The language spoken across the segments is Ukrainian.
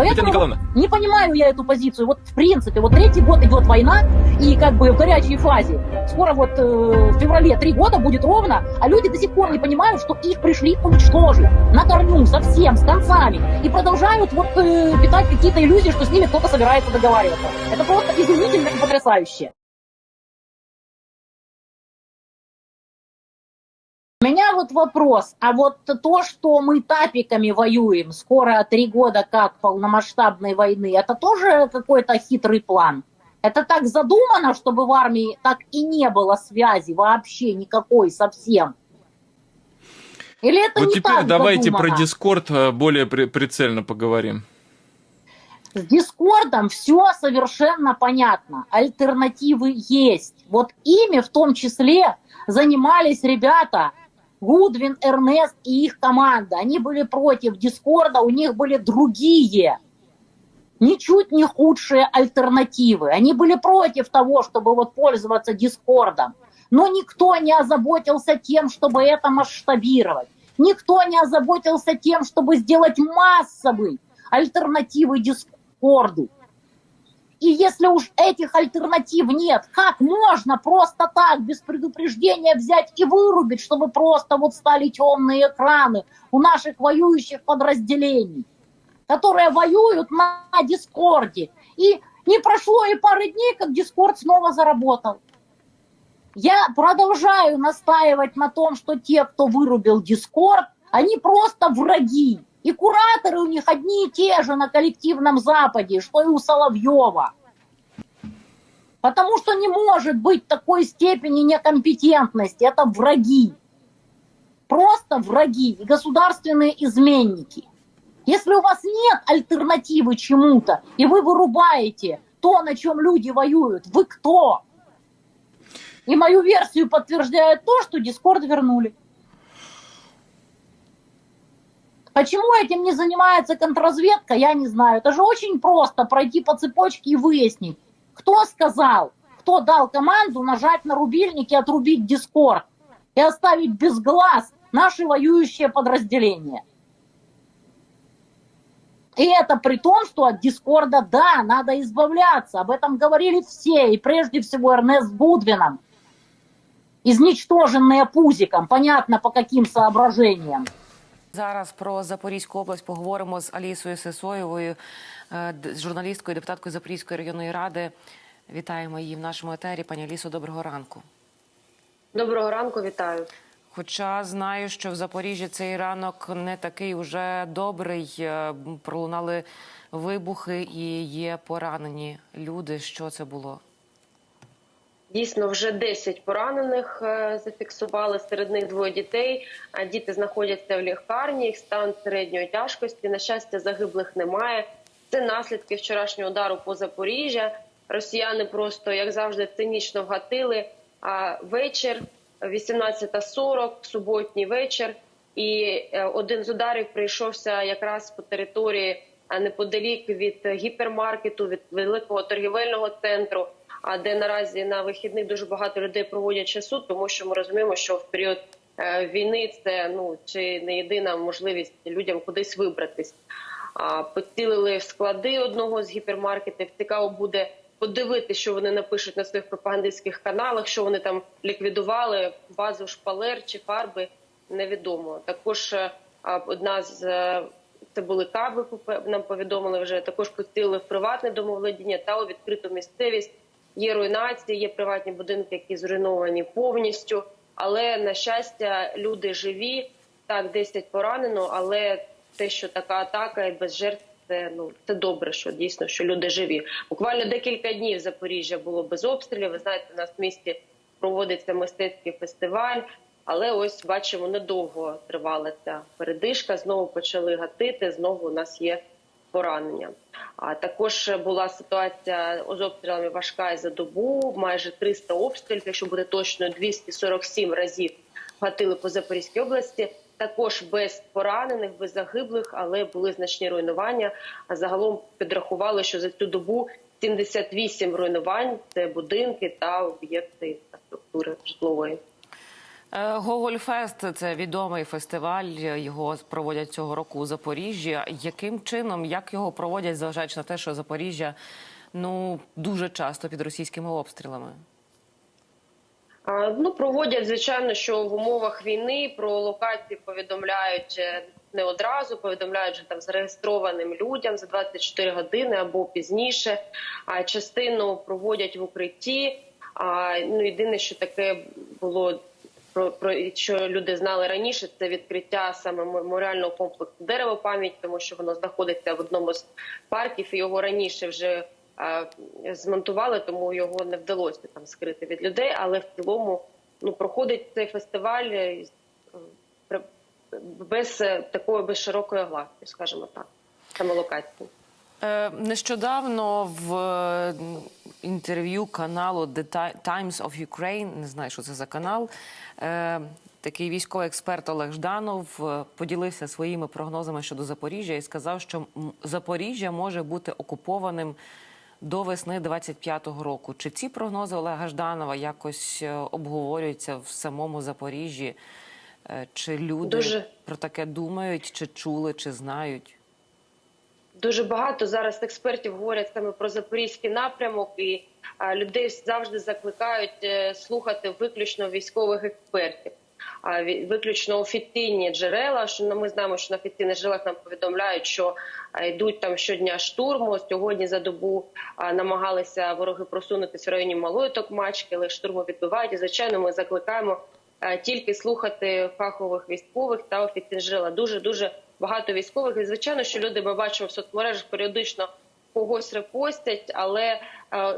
Татьяна Поэтому Николаевна. не понимаю я эту позицию. Вот в принципе, вот третий год идет война, и как бы в горячей фазе. Скоро вот э, в феврале три года будет ровно, а люди до сих пор не понимают, что их пришли уничтожить на корню, совсем, с концами. И продолжают вот э, питать какие-то иллюзии, что с ними кто-то собирается договариваться. Это просто изумительно и потрясающе. У меня вот вопрос, а вот то, что мы тапиками воюем, скоро три года как полномасштабной войны, это тоже какой-то хитрый план? Это так задумано, чтобы в армии так и не было связи вообще никакой совсем? Или это Вот не теперь так давайте задумано? про Дискорд э, более при- прицельно поговорим. С Дискордом все совершенно понятно. Альтернативы есть. Вот ими в том числе занимались ребята Гудвин, Эрнест и их команда. Они были против Дискорда, у них были другие, ничуть не худшие альтернативы. Они были против того, чтобы вот пользоваться Дискордом. Но никто не озаботился тем, чтобы это масштабировать. Никто не озаботился тем, чтобы сделать массовый альтернативы Дискорду. И если уж этих альтернатив нет, как можно просто так, без предупреждения взять и вырубить, чтобы просто вот стали темные экраны у наших воюющих подразделений, которые воюют на Дискорде. И не прошло и пары дней, как Дискорд снова заработал. Я продолжаю настаивать на том, что те, кто вырубил Дискорд, они просто враги. И кураторы у них одни и те же на коллективном Западе, что и у Соловьева. Потому что не может быть такой степени некомпетентности. Это враги. Просто враги и государственные изменники. Если у вас нет альтернативы чему-то, и вы вырубаете то, на чем люди воюют, вы кто? И мою версию подтверждает то, что Дискорд вернули. Почему этим не занимается контрразведка, я не знаю. Это же очень просто пройти по цепочке и выяснить, кто сказал, кто дал команду нажать на рубильник и отрубить Дискорд и оставить без глаз наши воюющие подразделения. И это при том, что от Дискорда, да, надо избавляться. Об этом говорили все, и прежде всего Эрнест Гудвином. Изничтоженные пузиком, понятно по каким соображениям. Зараз про Запорізьку область поговоримо з Алісою Сисоєвою, е, журналісткою, депутаткою Запорізької районної ради. Вітаємо її в нашому етері. Пані Алісо, доброго ранку. Доброго ранку, вітаю. Хоча знаю, що в Запоріжжі цей ранок не такий уже добрий. е, Пролунали вибухи і є поранені люди. Що це було? Дійсно, вже 10 поранених е, зафіксували. Серед них двоє дітей. Діти знаходяться в лікарні. Їх стан середньої тяжкості. На щастя, загиблих немає. Це наслідки вчорашнього удару по Запоріжжя. Росіяни просто, як завжди, цинічно вгатили. А вечір 18.40, суботній вечір. І е, один з ударів прийшовся якраз по території неподалік від гіпермаркету, від великого торгівельного центру. А де наразі на вихідних дуже багато людей проводять часу, тому що ми розуміємо, що в період е, війни це ну чи не єдина можливість людям кудись вибратись. Поцілили в склади одного з гіпермаркетів. Цікаво буде подивитися, що вони напишуть на своїх пропагандистських каналах, що вони там ліквідували базу шпалер чи фарби. Невідомо. Також е, одна з е, це були каби. Нам повідомили вже також поцілили в приватне домовладіння та у відкриту місцевість. Є руйнації, є приватні будинки, які зруйновані повністю. Але на щастя, люди живі. Так, 10 поранено, але те, що така атака і без жертв, це ну це добре, що дійсно що люди живі. Буквально декілька днів Запоріжжя було без обстрілів. Ви знаєте, у нас в місті проводиться мистецький фестиваль. Але ось бачимо, недовго тривала ця передишка. Знову почали гатити. Знову у нас є поранення. А також була ситуація з обстрілами важка і за добу. Майже 300 обстрілів, якщо буде точно 247 разів гатили по Запорізькій області. Також без поранених, без загиблих, але були значні руйнування. А загалом підрахували, що за цю добу 78 руйнувань це будинки та об'єкти інфраструктури житлової. Е, Гогольфест це відомий фестиваль. Його проводять цього року у Запоріжжі. Яким чином, як його проводять, зважаючи на те, що Запоріжжя ну дуже часто під російськими обстрілами? Ну, проводять, звичайно, що в умовах війни про локації повідомляють е, не одразу, повідомляють вже там зареєстрованим людям за 24 години або пізніше. А частину проводять в укритті. А ну єдине, що таке було про, про що люди знали раніше, це відкриття саме меморіального комплексу дерево пам'ять, тому що воно знаходиться в одному з парків. і Його раніше вже а, змонтували, тому його не вдалося там скрити від людей. Але в цілому ну проходить цей фестиваль е, без е, такої без широкої огласки, скажімо так, саме локації. Е, Нещодавно в е, інтерв'ю каналу The Ti- Times of Ukraine, не знаю, що це за канал. е, Такий військовий експерт Олег Жданов поділився своїми прогнозами щодо Запоріжжя і сказав, що Запоріжжя може бути окупованим до весни 25-го року. Чи ці прогнози Олега Жданова якось обговорюються в самому Запоріжжі? Чи люди Дуже. про таке думають, чи чули, чи знають? Дуже багато зараз експертів говорять саме про запорізький напрямок, і людей завжди закликають е, слухати виключно військових експертів. А виключно офіційні джерела. Що ну, ми знаємо, що на офіційних джерелах нам повідомляють, що йдуть там щодня штурму. Сьогодні за добу намагалися вороги просунутися в районі Малої Токмачки, але штурму відбивають. І звичайно, ми закликаємо тільки слухати фахових військових та офіційних джерела. Дуже дуже багато військових. І звичайно, що люди ми бачимо в соцмережах періодично когось репостять, але е,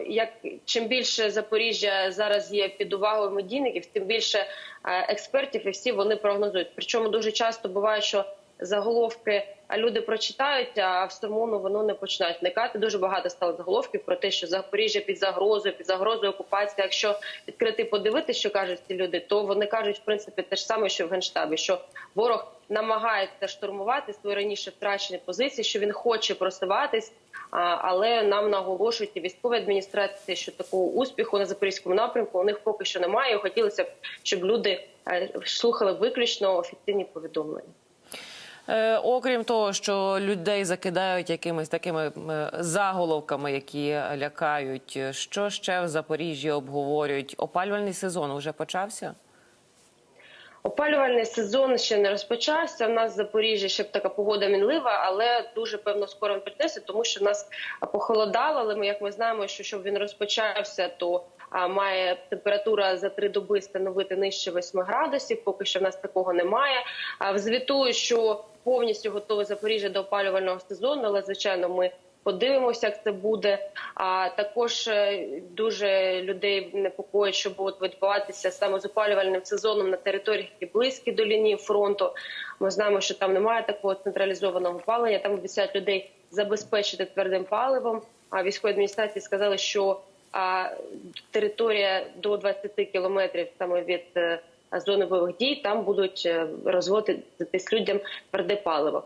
як чим більше Запоріжжя зараз є під увагою медійників, тим більше е, експертів і всі вони прогнозують. Причому дуже часто буває, що заголовки а люди прочитають, а в самому воно не починають вникати. Дуже багато стало заголовків про те, що Запоріжжя під загрозою, під загрозою окупації. Якщо відкрити подивитися, що кажуть ці люди, то вони кажуть в принципі те ж саме, що в генштабі, що ворог намагається штурмувати свої раніше втрачені позиції, що він хоче просуватись. Але нам наголошують і військові адміністрації, що такого успіху на запорізькому напрямку у них поки що немає. Хотілося б, щоб люди е, слухали виключно офіційні повідомлення. Е, окрім того, що людей закидають якимись такими е, заголовками, які лякають, е, що ще в Запоріжжі обговорюють? Опалювальний сезон вже почався? Опалювальний сезон ще не розпочався. У нас в Запоріжжі ще така погода мінлива, але дуже певно скоро він прийдеться, тому що нас похолодало. Але ми, як ми знаємо, що щоб він розпочався, то має температура за три доби становити нижче 8 градусів. Поки що в нас такого немає. А взвітую, що повністю готове Запоріжжя до опалювального сезону, але звичайно ми. Подивимося, як це буде. А також е, дуже людей непокоїть, що будуть відбуватися саме з опалювальним сезоном на територіях, які близькі до лінії фронту. Ми знаємо, що там немає такого централізованого опалення. Там обіцяють людей забезпечити твердим паливом. А військові адміністрації сказали, що а, територія до 20 кілометрів саме від е, зони бойових дій там будуть е, розводитись людям тверде паливо.